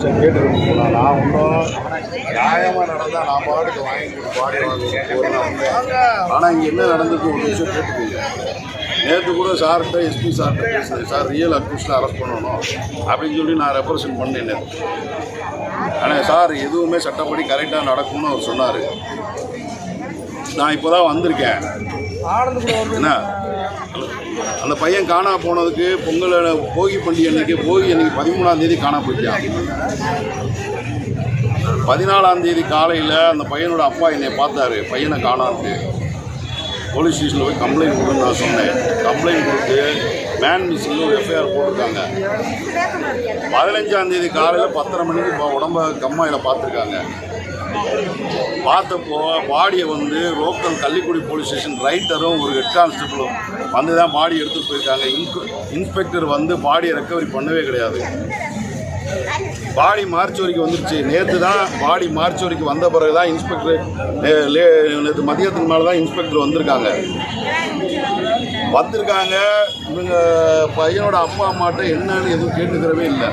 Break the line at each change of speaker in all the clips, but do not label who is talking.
சரி கேட்டுருக்கோம் நான் ஒன்றும் நியாயமாக நடந்தால் நான் பாட்டுக்கு வாங்கி பாடி ஆனால் இங்கே என்ன நடந்தது ஒரு நிமிஷம் கேட்டுக்கோங்க. நேற்று கூட சார்கிட்ட எஸ்பி சார்கிட்ட பேசுனேன். சார் ரியல் அக்யூஸ்டில் அரெஸ்ட் பண்ணணும் அப்படின்னு சொல்லி நான் ரெப்ரசன்ட் பண்ணேன் நேற்று ஆனால் சார் எதுவுமே சட்டப்படி கரெக்டாக நடக்கும்னு அவர் சொன்னார். நான் இப்போ தான் வந்திருக்கேன் என்ன? அந்த பையன் காணா போனதுக்கு பொங்கல் போகி பண்டிகை அன்னைக்கு போகி அன்னைக்கு பதிமூணாம் தேதி காணா போயிட்டான் பதினாலாம் தேதி காலையில் அந்த பையனோட அப்பா என்னை பார்த்தாரு பையனை காணான்ட்டு. போலீஸ் ஸ்டேஷனில் போய் கம்ப்ளைண்ட் கொடுன்னு நான் சொன்னேன். கம்ப்ளைண்ட் கொடுத்து மேன் மிஷினில் ஒரு எஃப்ஐஆர் போட்டிருக்காங்க. பதினஞ்சாம் தேதி காலையில் பத்தரை மணிக்கு இப்போ உடம்ப கம்மாயில் பார்த்துருக்காங்க. பார்த்தப்போ பாடியை வந்து லோக்கல் கள்ளிக்குடி போலீஸ் ஸ்டேஷன் ரைட்டரும் ஒரு ஹெட் கான்ஸ்டபிளும் வந்து தான் பாடி எடுத்துகிட்டு போயிருக்காங்க. இன்கு இன்ஸ்பெக்டர் வந்து பாடியை ரெக்கவரி பண்ணவே கிடையாது. பாடி மார்ச் வரைக்கும் வந்துருச்சு. நேற்று தான் பாடி மார்ச் வரைக்கும் வந்த பிறகு தான் இன்ஸ்பெக்டர் நேற்று மதியத்துக்கு மேலே தான் இன்ஸ்பெக்டர் வந்திருக்காங்க. வந்திருக்காங்க. இவங்க பையனோட அப்பா அம்மாட்ட என்னன்னு எதுவும் கேட்டுக்கிறவே இல்லை.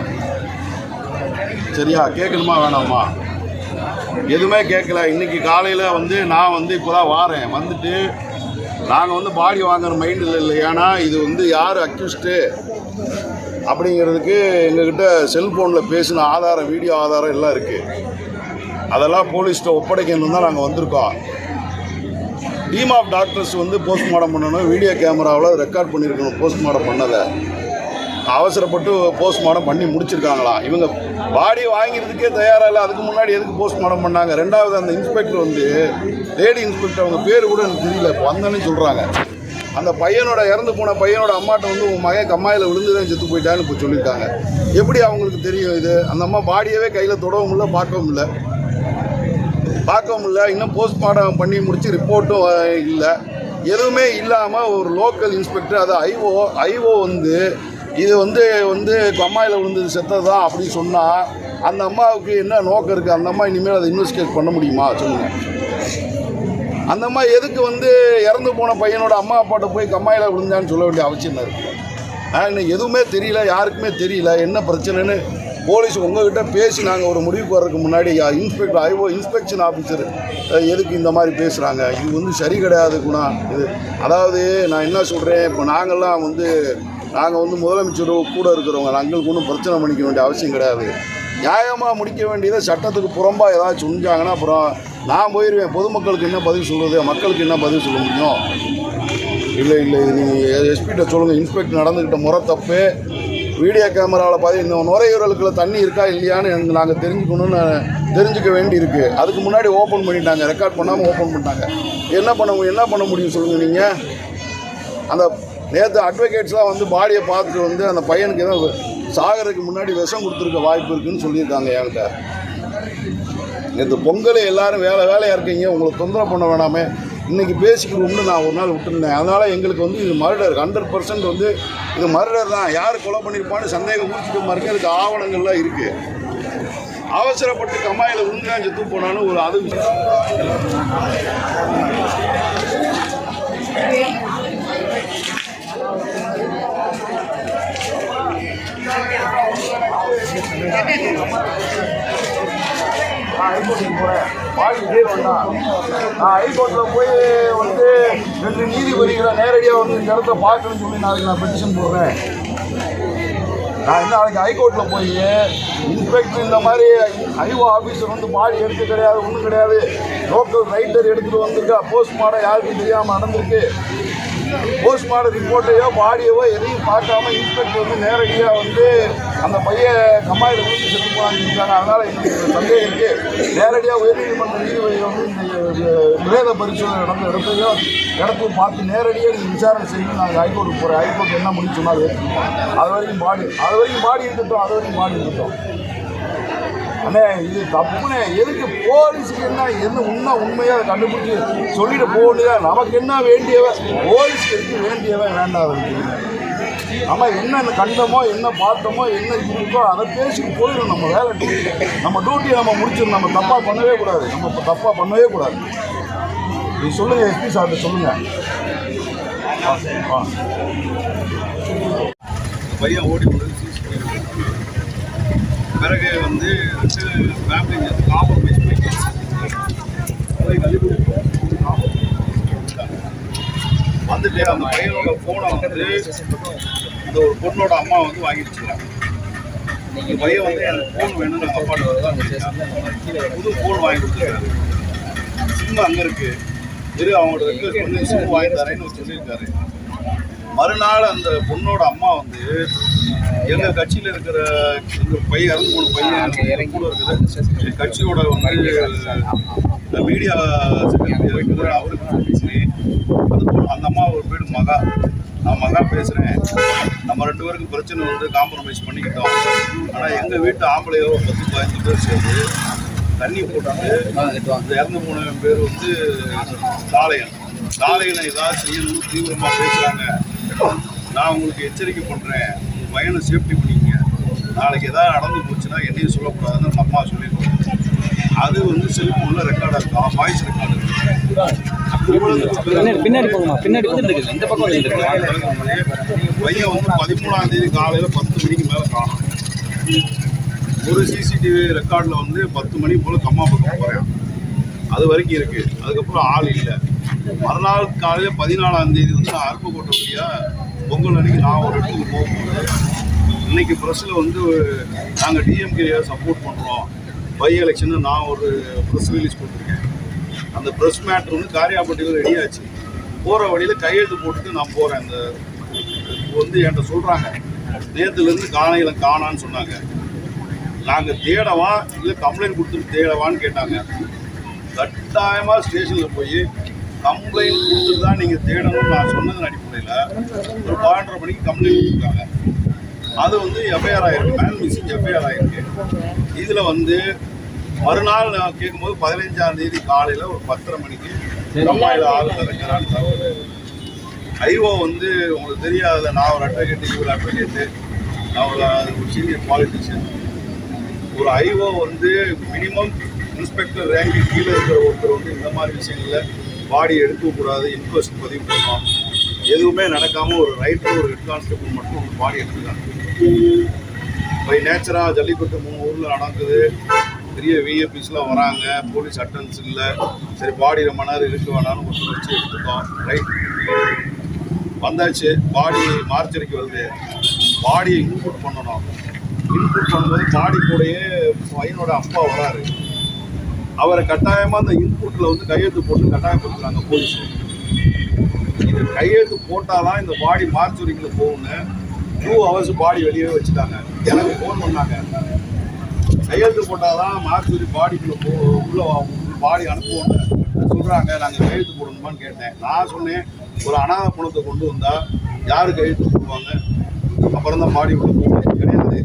சரியா? கேட்கணுமா? வேணாமா? எதுவுமே கேட்கல. இன்றைக்கி காலையில் வந்து நான் வந்து இப்போ தான் வாரேன். வந்துட்டு நாங்கள் வந்து பாடி வாங்குற மைண்டில் இல்லை. ஏன்னா இது வந்து யார் அக்யூஸ்டு அப்படிங்கிறதுக்கு எங்ககிட்ட செல்ஃபோனில் பேசின ஆதாரம் வீடியோ ஆதாரம் எல்லாம் இருக்குது அதெல்லாம் போலீஸ்கிட்ட ஒப்படைக்கணும் தான் நாங்கள் வந்திருக்கோம். டீம் ஆஃப் டாக்டர்ஸ் வந்து போஸ்ட்மார்ட்டம் பண்ணணும். வீடியோ கேமராவில் ரெக்கார்ட் பண்ணியிருக்கணும் போஸ்ட்மார்ட்டம் பண்ணதை. அவசரப்பட்டு போஸ்ட்மார்ட்டம் பண்ணி முடிச்சிருக்காங்களாம் இவங்க பாடி வாங்கிறதுக்கே தயாராக இல்லை அதுக்கு முன்னாடி எதுக்கு போஸ்ட்மார்ட்டம் பண்ணாங்க? ரெண்டாவது அந்த இன்ஸ்பெக்டர் வந்து லேடி இன்ஸ்பெக்டர் அவங்க பேர் கூட எனக்கு தெரியல இப்போ வந்தேன்னு சொல்கிறாங்க அந்த பையனோட இறந்து போன பையனோட அம்மாட்ட வந்து உன் மகன் கம்மாயில் விழுந்துதான் செத்து போயிட்டான்னு இப்போ சொல்லியிருக்காங்க. எப்படி அவங்களுக்கு தெரியும் இது? அந்த அம்மா பாடியவே கையில் தொடவும் இல்லை பார்க்கவும் இல்லை. பார்க்கவும் இல்லை இன்னும் போஸ்ட்மார்ட்டம் பண்ணி முடிச்சு ரிப்போர்ட்டும் இல்லை. எதுவுமே இல்லாமல் ஒரு லோக்கல் இன்ஸ்பெக்டர் அது ஐஓ ஐஓ வந்து இது வந்து வந்து கம்மாயில் விழுந்தது செத்தது தான் அப்படின்னு சொன்னால் அந்த அம்மாவுக்கு என்ன நோக்கம் இருக்குது அந்த அம்மா இனிமேல் அதை இன்வெஸ்டிகேட் பண்ண முடியுமா? சொல்லுங்கள் அந்த அம்மா எதுக்கு வந்து இறந்து போன பையனோட அம்மா அப்பாட்ட போய் கம்மாயில் விழுந்தான்னு சொல்ல வேண்டிய அவசியம் இருக்குது ஆனால் இன்னும் எதுவுமே தெரியல யாருக்குமே தெரியல என்ன பிரச்சனைன்னு போலீஸ் உங்ககிட்ட பேசி நாங்கள் ஒரு முடிவுக்கு வர்றதுக்கு முன்னாடி இன்ஸ்பெக்டர் ஐஓ இன்ஸ்பெக்ஷன் ஆஃபீஸர் எதுக்கு இந்த மாதிரி பேசுகிறாங்க இது வந்து சரி கிடையாது குணா. இது அதாவது நான் என்ன சொல்கிறேன் இப்போ நாங்கள்லாம் வந்து நாங்கள் வந்து முதலமைச்சர் கூட இருக்கிறவங்க எங்களுக்கு ஒன்றும் பிரச்சனை பண்ணிக்க வேண்டிய அவசியம் கிடையாது. நியாயமாக முடிக்க வேண்டியதை சட்டத்துக்கு புறம்பாக ஏதாவது செஞ்சாங்கன்னா அப்புறம் நான் போயிடுவேன் பொதுமக்களுக்கு என்ன பதில் சொல்கிறது மக்களுக்கு என்ன பதில் சொல்ல முடியும்? இல்லை இல்லை. நீங்கள் எஸ்பிகிட்ட சொல்லுங்கள் இன்ஸ்பெக்டர் நடந்துக்கிட்ட முறை தப்பு. வீடியோ கேமராவில் பார்த்து இந்த நுரையீரலுக்குள்ள தண்ணி இருக்கா இல்லையான்னு எனக்கு நாங்கள் தெரிஞ்சுக்கணும்னு தெரிஞ்சுக்க வேண்டியிருக்கு. அதுக்கு முன்னாடி ஓப்பன் பண்ணிட்டாங்க. ரெக்கார்ட் பண்ணாமல் ஓப்பன் பண்ணிட்டாங்க. என்ன பண்ண என்ன பண்ண முடியும் சொல்லுங்கள் நீங்கள் அந்த நேற்று அட்வொகேட்ஸ்லாம் வந்து பாடியை பார்த்துட்டு வந்து அந்த பையனுக்கு ஏதோ சாகிறதுக்கு முன்னாடி விஷம் கொடுத்துருக்க வாய்ப்பு இருக்குன்னு சொல்லியிருக்காங்க என்கிட்ட. நேற்று பொங்கல் எல்லாரும் வேலை வேலையாக இருக்கீங்க. உங்களை தொந்தரவு பண்ண வேணாமே. இன்றைக்கி பேசிக்கிறோம்னு நான் ஒரு நாள் விட்டுருந்தேன். அதனால் எங்களுக்கு வந்து இது மர்டர். ஹண்ட்ரட் பர்சன்ட் வந்து இது மர்டர் தான். யார் கொலை பண்ணியிருப்பான்னு சந்தேகம் ஊற்றிட்டு மாதிரி அதுக்கு ஆவணங்கள்லாம் இருக்குது அவசரப்பட்டு கம்மாயில் உண்மையாக செத்து போனான்னு ஒரு அது ஹைகோர்ட்டில் போய் வந்து ரெண்டு நீதிபதிகளை நேரடியாக வந்து இந்த இடத்த பார்க்கணும்னு சொல்லி நாளைக்கு நான் பெட்டிஷன் போடுறேன். நான் நாளைக்கு ஹைகோர்ட்டில் போய் இன்ஸ்பெக்டர் இந்த மாதிரி ஐஓ ஆஃபீஸர் வந்து பாடி எடுக்க கிடையாது ஒன்றும் கிடையாது. லோக்கல் ரைட்டர் எடுத்துகிட்டு வந்திருக்கா போஸ்ட்மார்டம் யாருக்கும் தெரியாமல் நடந்திருக்கு. போஸ்ட்மார்டம் ரிப்போர்ட்டையோ பாடியவோ எதையும் பார்க்காம இன்ஸ்பெக்டர் வந்து நேரடியாக வந்து அந்த பையன் கம்மாயில் விழுந்து செத்து போனாங்க அதனால் எங்களுக்கு சந்தேகம் இருக்குது நேரடியாக உயர்நீதிமன்ற நீதிபதி வந்து இந்த பிரேத பரிசோதனை நடந்த இடத்தையோ இடத்தையும் பார்த்து நேரடியாக நீங்கள் விசாரணை செய்யணும். நாங்கள் ஹைகோர்ட்டுக்கு போகிறோம் ஹைகோர்ட் என்ன முடிவு அது வரைக்கும் பாடி அது வரைக்கும் பாடி இருக்கட்டும் அது வரைக்கும் பாடி இருக்கட்டும். அண்ணே இது தப்புனே எதுக்கு போலீஸுக்கு என்ன என்ன உண்மை உண்மையாக அதை கண்டுபிடிச்சி சொல்லிட்டு போகலையா நமக்கு என்ன வேண்டியவ? போலீஸ்க்கு எதுக்கு வேண்டியவன் வேண்டாம் நம்ம என்ன கண்டமோ என்ன பார்த்தோமோ என்ன இருக்கோ அதை பேசிட்டு போயிடும் நம்ம வேலை. நம்ம டியூட்டியை நம்ம முடிச்சிடணும். நம்ம தப்பாக பண்ணவே கூடாது. நம்ம இப்ப தப்பாக பண்ணவே கூடாது. நீ சொல்லுங்கள் எஸ்பி சார்கிட்ட சொல்லுங்கள்
பையன் ஓடி CCTV.
பிறகு வந்து ஃபேமிலி காம்ப்ரமைஸ் போயிட்டு போய் கல்வி வந்துட்டு அந்த பையனோட ஃபோனை வந்து அந்த ஒரு பொண்ணோட அம்மா வந்து வாங்கி வச்சுக்கிறாங்க இந்த பையன் வந்து எனக்கு ஃபோன் வேணும்னு எங்கள் அப்பாட்ட புது ஃபோன் வாங்கி கொடுத்துருக்காரு சிம் அங்கே இருக்கு. இரு அவங்களோட ரெக்வஸ்ட் பண்ணி. சிம் வாங்கி தரேன்னு சொல்லியிருக்காரு. மறுநாள் அந்த பொண்ணோட அம்மா வந்து எங்க கட்சியில இருக்கிற இந்த பையன் இறந்து போன பையன் கூட இருக்குது. கட்சியோட மீடியா இருக்குது அவருக்கு பேசி அது போல அந்த அம்மா ஒரு வீடு மகா. நான் மகா பேசுறேன். நம்ம ரெண்டு பேருக்கு பிரச்சனை வந்து காம்ப்ரமைஸ் பண்ணிக்கிட்டோம். ஆனா எங்க வீட்டு ஆம்பளையோ பத்து பதினஞ்சு பேர் சேர்ந்து தண்ணி இந்த இறந்து போன பேர் வந்து சாலையன் சாலையனை ஏதாவது செய்யணும்னு தீவிரமா பேசுறாங்க. நான் உங்களுக்கு எச்சரிக்கை பண்றேன். உங்க பையனை சேஃப்டி பண்ணிக்கங்க. நாளைக்கு ஏதாவது நடந்து போச்சுன்னா என்னையும் சொல்லக்கூடாதுன்னு அந்த அம்மா சொல்லியிருக்கோம் அது வந்து செல்ஃபோனில் ரெக்கார்டாக இருக்கும். வாய்ஸ் ரெக்கார்டு
பின்னாடி பின்னாடி போங்கம்மா பின்னாடி இந்த பக்கம்
பையன் வந்து பதிமூணாம் தேதி காலையில் பத்து மணிக்கு மேலே காணும். ஒரு சிசிடிவி ரெக்கார்டில் வந்து பத்து மணி போல் கம்மா பக்கம் போகிறேன் அது வரைக்கும் இருக்கு. அதுக்கப்புறம் ஆள் இல்லை. மறுநாள் காலையில் பதினாலாம் தேதி வந்து நான் அருப்புக்கோட்டை வழியாக பொங்கல் அன்னைக்கு நான் ஒரு இடத்துக்கு போகும்போது இன்னைக்கு ப்ரெஸ்ஸில் வந்து நாங்கள் டிஎம்கே சப்போர்ட் பண்ணுறோம் பை எலெக்ஷன் நான் ஒரு ப்ரெஸ் ரிலீஸ் கொடுத்துருக்கேன் அந்த ப்ரெஸ் மேட்ரு வந்து காரியாப்பட்டியில் ரெடி ஆச்சு. போகிற வழியில் கையெழுத்து போட்டுட்டு நான் போகிறேன் அந்த வந்து என்கிட்ட சொல்கிறாங்க நேற்றுலேருந்து காணையில் காணான்னு சொன்னாங்க. நாங்கள் தேடவா இல்லை கம்ப்ளைண்ட் கொடுத்துட்டு தேடவான்னு கேட்டாங்க. கட்டாயமாக ஸ்டேஷனில் போய் கம்ப்ளைண்ட் கொடுத்துட்டு தான் நீங்கள் தேடணும்னு நான் சொன்னதன் அடிப்படையில் ஒரு பன்னெண்டரை மணிக்கு கம்ப்ளைண்ட் கொடுத்துருக்காங்க அது வந்து எஃப்ஐஆர் ஆயிருக்கு மேன் மிஸ்ஸிங் எஃப்ஐஆர் ஆயிருக்கு. இதில் வந்து மறுநாள் நான் கேட்கும்போது பதினஞ்சாம் தேதி காலையில் ஒரு பத்தரை மணிக்கு கம்மாயில் ஆள் இறங்குறான்னு தகவல் ஐஓ வந்து உங்களுக்கு தெரியாத நான் ஒரு அட்வொகேட்டு இவர் அட்வொகேட்டு நான் ஒரு ஒரு சீனியர் பாலிட்டிஷியன் ஒரு ஐஓ வந்து மினிமம் இன்ஸ்பெக்டர் ரேங்க்கு கீழே இருக்கிற ஒருத்தர் வந்து இந்த மாதிரி விஷயங்களில் பாடி எடுக்கக்கூடாது இன்கொஸ்ட் பதிவு பண்ணணும் எதுவுமே நடக்காமல் ஒரு ரைட்டர் ஒரு ஹெட் கான்ஸ்டபிள் மட்டும் ஒரு பாடி எடுத்துருக்காங்க பை நேச்சராக ஜல்லிக்கட்டு மூணு ஊரில் நடக்குது. பெரிய விஏபிஸ்லாம் வராங்க. போலீஸ் அட்டன்ஸ் இல்லை. சரி பாடி ரொம்ப நேரம் இருக்க வேணாம்னு ஒருத்தர் வச்சு எடுத்துட்டோம். ரைட் வந்தாச்சு. பாடி மார்ச்சரிக்கு வருது. பாடியை இன்புட் பண்ணணும். இன்புட் பண்ணும்போது பாடி கூடயே பையனோட அப்பா வராரு. அவரை கட்டாயமாக அந்த இன்புட்டில் வந்து கையெழுத்து போட்டு கட்டாயப்படுத்துகிறாங்க போலீஸ். இது கையெழுத்து போட்டாதான் இந்த பாடி மார்ச்சுரிக்குள்ள போகுங்க டூ ஹவர்ஸ் பாடி வெளியே வச்சுட்டாங்க. எனக்கு ஃபோன் பண்ணாங்க. கையெழுத்து போட்டாதான் மார்ச்சுரி பாடிக்குள்ளே போ உள்ள பாடி அனுப்புவோம்னு சொல்கிறாங்க நாங்கள் கையெழுத்து போடணுமான்னு கேட்டேன். நான் சொன்னேன் ஒரு அனாதை பணத்தை கொண்டு வந்தால் யார் கையெழுத்து போடுவாங்க? அப்புறம் தான் பாடி உள்ள போகணும் கிடையாது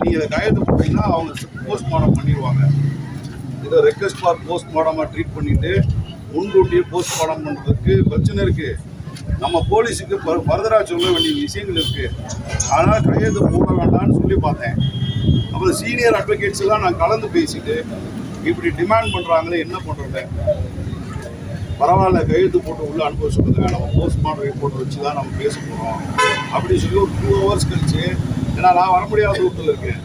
நீங்கள் இதை கையெழுத்து போட்டீங்கன்னா அவங்க போஸ்ட்மார்ட்டம் பண்ணிடுவாங்க. இதை ரெக்வஸ்ட் ஃபார் போஸ்ட்மார்ட்டமாக ட்ரீட் பண்ணிவிட்டு முன்கூட்டியே போஸ்ட்மார்டம் பண்ணுறதுக்கு பிரச்சனை இருக்குது நம்ம போலீஸுக்கு ஃபர்தராக சொல்ல வேண்டிய விஷயங்கள் இருக்குது அதனால் கையெழுத்து போட வேண்டாம்னு சொல்லி பார்த்தேன். அப்புறம் சீனியர் அட்வொகேட்ஸ்லாம் நான் கலந்து பேசிட்டு இப்படி டிமாண்ட் பண்ணுறாங்களே என்ன பண்ணுறது பரவாயில்ல கையெழுத்து போட்டு உள்ளே அனுப்ப சொல்லுங்க. நம்ம போஸ்ட்மார்டம் ரிப்போர்ட் வச்சு தான் நம்ம பேச போகிறோம் அப்படி சொல்லி ஒரு டூ ஹவர்ஸ் கழிச்சு ஏன்னா நான் வர முடியாத ரூட்டில் இருக்கேன்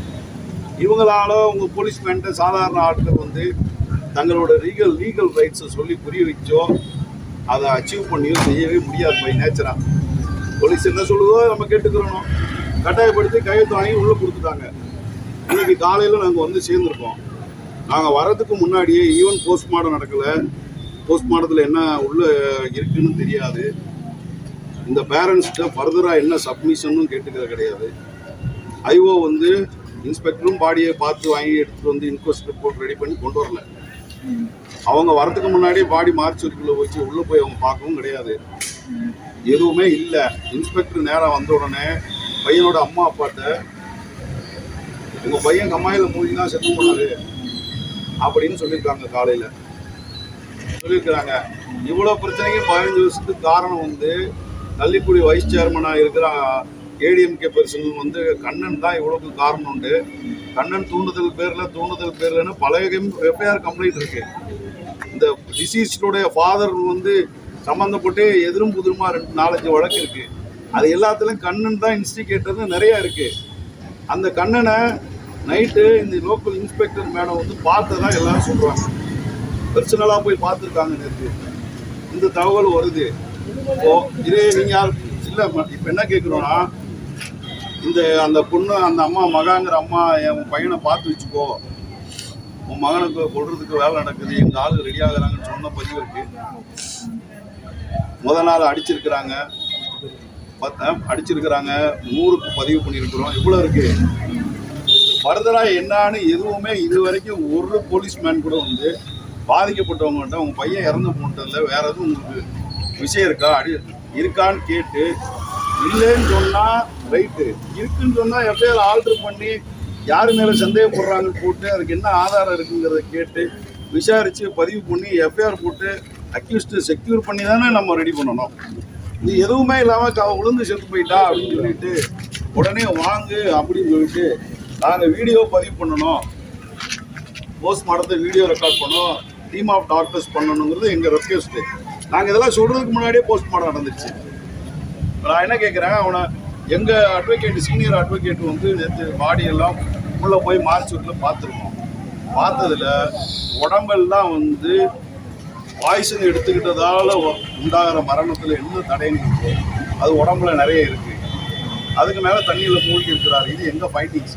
இவங்களால உங்கள் போலீஸ்மேன்ட்ட சாதாரண ஆட்கள் வந்து தங்களோட லீகல் லீகல் ரைட்ஸை சொல்லி புரிய வச்சோ அதை அச்சீவ் பண்ணியோ செய்யவே முடியாது பை நேச்சராக போலீஸ் என்ன சொல்லுதோ நம்ம கேட்டுக்கிறோம். கட்டாயப்படுத்தி கையெழுத்து வாங்கி உள்ளே கொடுத்துட்டாங்க. இன்னைக்கு காலையில் நாங்கள் வந்து சேர்ந்துருக்கோம். நாங்கள் வரதுக்கு முன்னாடியே ஈவன் போஸ்ட்மார்ட்டம் நடக்கலை. போஸ்ட்மார்ட்டத்தில் என்ன உள்ளே இருக்குன்னு தெரியாது. இந்த பேரண்ட்ஸ்கிட்ட ஃபர்தராக என்ன சப்மிஷனும் கேட்டுக்கிறது கிடையாது. ஐஓ வந்து இன்ஸ்பெக்டரும் பாடியை பார்த்து வாங்கி எடுத்துகிட்டு வந்து இன்கொஸ்ட் ரிப்போர்ட் ரெடி பண்ணி கொண்டு வரல. அவங்க வரதுக்கு முன்னாடி பாடி மார்ச்சுக்குள்ளே வச்சு உள்ளே போய் அவங்க பார்க்கவும் கிடையாது. எதுவுமே இல்லை. இன்ஸ்பெக்டர் நேராக வந்த உடனே பையனோட அம்மா அப்பாட்ட உங்கள் பையன் கம்மாயில் மூழ்கி தான் செத்து போனாரு அப்படின்னு சொல்லியிருக்காங்க காலையில். சொல்லியிருக்கிறாங்க. இவ்வளோ பிரச்சனைக்கு பதினஞ்சு வருஷத்துக்கு காரணம் வந்து கள்ளிக்குடி வைஸ் சேர்மனாக இருக்கிற ஏடிஎம்கே பர்சன் வந்து கண்ணன் தான் இவ்வளோக்கு காரணம் உண்டு. கண்ணன் தூண்டுதல் பேரில் தூண்டுதல் பேர்லன்னு பல எஃப்ஐஆர் கம்ப்ளைண்ட் இருக்கு. இந்த டிசீஸ்டுடைய ஃபாதர் வந்து சம்மந்தப்பட்டு எதிரும் புதிருமா ரெண்டு நாலஞ்சு வழக்கு இருக்கு. அது எல்லாத்துலேயும் கண்ணன் தான் இன்ஸ்டிகேட்டர்னு நிறையா இருக்கு. அந்த கண்ணனை நைட்டு இந்த லோக்கல் இன்ஸ்பெக்டர் மேடம் வந்து பார்த்ததான் எல்லாரும் சொல்கிறாங்க பர்சனலாக போய் பார்த்துருக்காங்க நேற்று இந்த தகவல் வருது. இப்போ இதே நீங்கள் யார் இல்லை இப்போ என்ன கேட்குறோன்னா இந்த அந்த பொண்ணு அந்த அம்மா மகாங்கிற அம்மா என் பையனை பார்த்து வச்சுக்கோ. உன் மகனுக்கு கொள்றதுக்கு வேலை நடக்குது எங்கள் ஆளு ரெடி ஆகுறாங்கன்னு சொன்ன பதிவு இருக்கு. முத நாள் அடிச்சிருக்கிறாங்க. பத்த அடிச்சிருக்கிறாங்க. நூறுக்கு பதிவு பண்ணியிருக்கிறோம். இவ்வளோ இருக்கு. ஃபர்தராக என்னான்னு எதுவுமே இது வரைக்கும் ஒரு போலீஸ்மேன் கூட வந்து பாதிக்கப்பட்டவங்கள்ட்ட உங்கள் பையன் இறந்து போனதில்ல வேற எதுவும் உங்களுக்கு விஷயம் இருக்கா? அடி இருக்கான்னு கேட்டு இல்லைன்னு சொன்னால் ரைட்டு இருக்குன்னு சொன்னால் எஃப்ஐஆர் ஆல்டர் பண்ணி யார் மேலே சந்தேகப்படுறாங்கன்னு போட்டு அதுக்கு என்ன ஆதாரம் இருக்குங்கிறத கேட்டு விசாரித்து பதிவு பண்ணி எஃப்ஐஆர் போட்டு அக்யூஸ்டு செக்யூர் பண்ணி தானே நம்ம ரெடி பண்ணணும். இது எதுவுமே இல்லாமல் அவன் விழுந்து செத்து போயிட்டா அப்படின்னு சொல்லிட்டு உடனே வாங்கு அப்படின்னு சொல்லிட்டு நாங்கள் வீடியோ பதிவு பண்ணணும். போஸ்ட்மார்ட்டத்தை வீடியோ ரெக்கார்ட் பண்ணோம் டீம் ஆஃப் டாக்டர்ஸ் பண்ணணுங்கிறது எங்கள் ரெக்வஸ்ட்டு நாங்கள் இதெல்லாம் சொல்கிறதுக்கு முன்னாடியே போஸ்ட்மார்ட்டம் நடந்துச்சு நான் என்ன கேட்குறேன் அவனை எங்கள் அட்வொகேட் சீனியர் அட்வொகேட் வந்து நேற்று பாடியெல்லாம் உள்ளே போய் மார்ச்சூரில் பார்த்துருக்கோம். பார்த்ததுல உடம்பெல்லாம் வந்து பாய்சன் எடுத்துக்கிட்டதால் உண்டாகிற மரணத்தில் என்ன தடைன்னு அது உடம்புல நிறைய இருக்குது அதுக்கு மேலே தண்ணியில் மூழ்கி இருக்கிறார். இது எங்கள் ஃபைண்டிங்ஸ்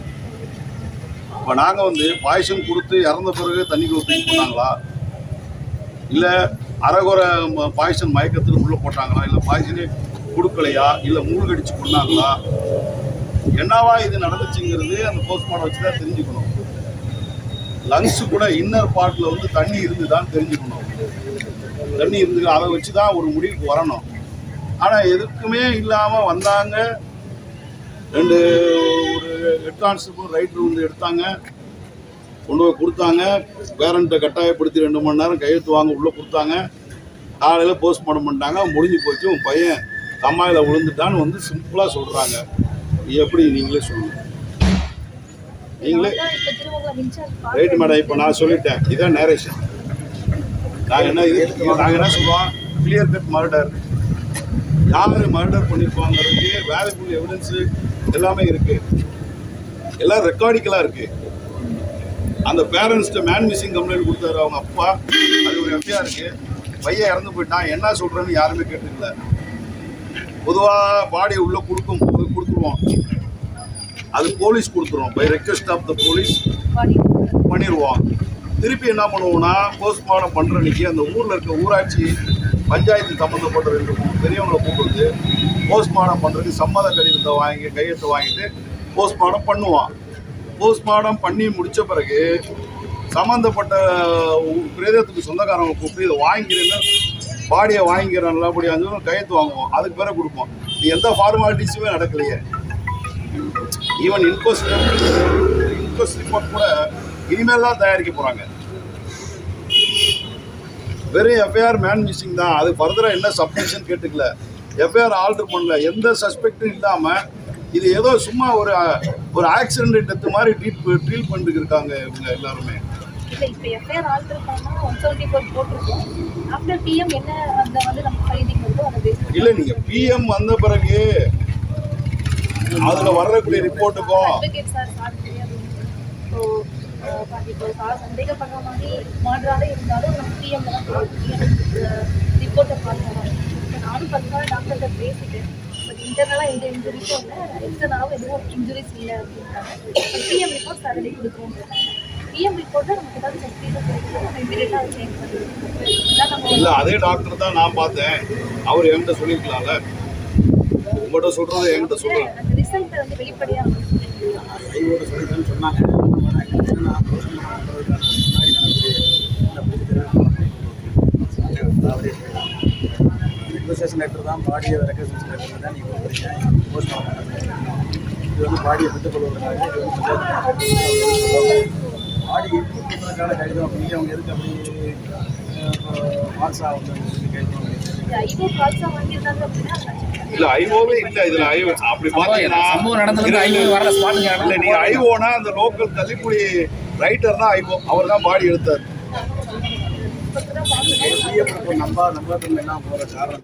இப்போ நாங்கள் வந்து பாய்சன் கொடுத்து இறந்த பிறகு தண்ணி கொடுத்து போனாங்களா இல்லை அரைகுறை பாய்சன் மயக்கத்தில் உள்ளே போட்டாங்களா? இல்லை பாய்சனே கொடுக்கலையா? இல்லை மூழ்கடிச்சு கொண்டாங்களா என்னவா இது நடந்துச்சுங்கிறது அந்த போஸ்ட்மார்டம் வச்சு தான் தெரிஞ்சுக்கணும். லங்ஸ் கூட இன்னர் பார்ட்டில் வந்து தண்ணி இருந்துதான் தெரிஞ்சுக்கணும். தண்ணி இருந்து அதை வச்சு தான் ஒரு முடிவுக்கு வரணும். ஆனால் எதுக்குமே இல்லாமல் வந்தாங்க. ரெண்டு ஒரு ஹெட் கான்ஸ்டபிள் வந்து எடுத்தாங்க. கொண்டு போய் கொடுத்தாங்க. பேரண்ட்டை கட்டாயப்படுத்தி ரெண்டு மணி நேரம் கையெழுத்து வாங்க உள்ளே கொடுத்தாங்க. காலையில் போஸ்ட்மார்ட்டம் பண்ணிட்டாங்க. முடிஞ்சு போச்சு. உன் பையன் கம்மாயில் விழுந்துட்டான்னு வந்து சிம்பிளாக சொல்கிறாங்க எப்படி நீங்களே சொல்லுங்கள் நீங்களே ரைட் மேடம் இப்போ நான் சொல்லிட்டேன். இதான் நேரேஷன் நாங்கள் என்ன இது? நாங்கள் என்ன சொல்லுவோம் கிளியர் கட் மர்டர் யார் மர்டர் பண்ணியிருப்பாங்கிறதுக்கு வேல்யூபிள் எவிடன்ஸு எல்லாமே இருக்கு. எல்லாம் ரெக்கார்டிக்கலாக இருக்கு. அந்த பேரண்ட்ஸ்கிட்ட மேன் மிஸ்ஸிங் கம்ப்ளைண்ட் கொடுத்தாரு அவங்க அப்பா. அது ஒரு எஃப்ஐஆர் இருக்கு. பையன் இறந்து போயிட்டான். என்ன சொல்கிறேன்னு யாருமே கேட்டுக்கல பொதுவாக பாடியை உள்ளே கொடுக்கும் போது கொடுத்துருவோம். அது போலீஸ் கொடுத்துருவோம் by request of the police பண்ணிடுவோம் திருப்பி என்ன பண்ணுவோம்னா போஸ்ட்மார்ட்டம் பண்ணுற அன்னைக்கு அந்த ஊரில் இருக்க ஊராட்சி பஞ்சாயத்து சம்மந்தப்பட்ட ரெண்டு மூணு பெரியவங்களை கூப்பிட்டு வந்து போஸ்ட்மார்ட்டம் பண்ணுறதுக்கு சம்மத கடிதத்தை வாங்கி கையெழுத்து வாங்கிட்டு போஸ்ட்மார்ட்டம் பண்ணுவோம். போஸ்ட்மார்ட்டம் பண்ணி முடித்த பிறகு சம்மந்தப்பட்ட பிரேதத்துக்கு சொந்தக்காரங்க கூப்பிட்டு இதை வாங்கிக்கிறேன்னு பாடியை வாங்கிக்கிறோம் நல்லபடியாக வந்து கையெழுத்து வாங்குவோம். அதுக்கு பிறகு கொடுப்போம். இது எந்த ஃபார்மாலிட்டிஸுமே நடக்கலையே. ஈவன் இன்கொஸ்ட் இன்கொஸ்ட் ரிப்போர்ட் கூட இனிமேல் தான் தயாரிக்க போகிறாங்க வெறும் எஃப்ஐஆர் மேன் மிஸ்ஸிங் தான். அது ஃபர்தராக என்ன சப்மிஷன் கேட்டுக்கல. எஃப்ஐஆர் ஆல்டர் பண்ணல. எந்த சஸ்பெக்டும் இல்லாமல் இது ஏதோ சும்மா ஒரு ஒரு ஆக்சிடென்ட் டெத்து மாதிரி ட்ரீட் ட்ரீட் பண்ணிட்டு இருக்காங்க இவங்க எல்லாருமே.
இல்ல இப்ப எஃப்ஐஆர் பண்ணா ஒன் செவன்டி ஃபோர் போட்டிருக்கோம். ஆஃப்டர் டிஎம் என்ன அந்த வந்து நம்ம ஃபைண்டிங் வருதோ அதை பண்ணி
இல்லை நீங்கள் பிஎம் வந்த பிறகு அதில் வர்றக்கூடிய ரிப்போர்ட்டுக்கும்
அட்வொகேட் சார் சார் தெரியாது. ஸோ இப்போ சார் சந்தேகப்படுற மாதிரி மாடுறாவே இருந்தாலும் நம்ம பிஎம்ல தான் ரிப்போர்ட்டை பார்க்கலாம் நானும் பத்து நாள் டாக்டர்கிட்ட பேசிட்டேன். பட் இன்டர்னலாக எந்த இன்ஜுரிஸும் இல்லை எக்ஸ்டர்னலாகவும் எதுவும் இன்ஜுரிஸ் இல்லை அப்படின்றாங்க. பிஎம் ரிப்போர்ட் சாரடி கொடுக்குறோம் பிஎம் ரிப்போர்ட்டில் நமக்கு ஏதாவது சர்டிஃபிகேட் கொடுத்து நம்ம இமீடியட்டாக அதை சேஞ்ச் பண்ணிடுவோம் இதான் நம்ம
இல்லை அதே டாக்டர் தான் நான் பார்த்தேன். அவர் என்கிட்ட சொல்லியிருக்கலாம்ல. உங்கள்கிட்ட சொல்கிறது என்கிட்ட சொல்லுங்க
அந்த ரிசல்ட் வந்து வெளிப்படையாக
சொன்னாங்க. ரெக்வஸ்டேஷன் லெட்டர் தான் பாடியை ரெக்வஸ்டேஷன் லெட்டர் தான் நீங்கள் கொடுக்குறீங்க போஸ்ட் இது வந்து பாடியை விட்டுக் கொள்வதற்காக வந்து பாடி கொடுக்கறதுக்கான கடிதம் அப்படி அவங்க எதுக்கு அப்படி மார்க்ஸாக வந்து
ஐஓ இல்லை.
இல்ல ஐஓவே இல்ல இதுல ஐஓ அப்படி பாத்தீங்கன்னா
சம்பவம் நடந்தது ஐநூறு வரல ஸ்பாட்டுக்கு
இல்ல நீங்க ஐஓனா அந்த லோக்கல் தள்ளிக்குடி ரைட்டர் தான் ஐஓ. அவர் தான் பாடி எடுத்தார்.
நம்ப நம்பாத என்ன போகிற காரணம்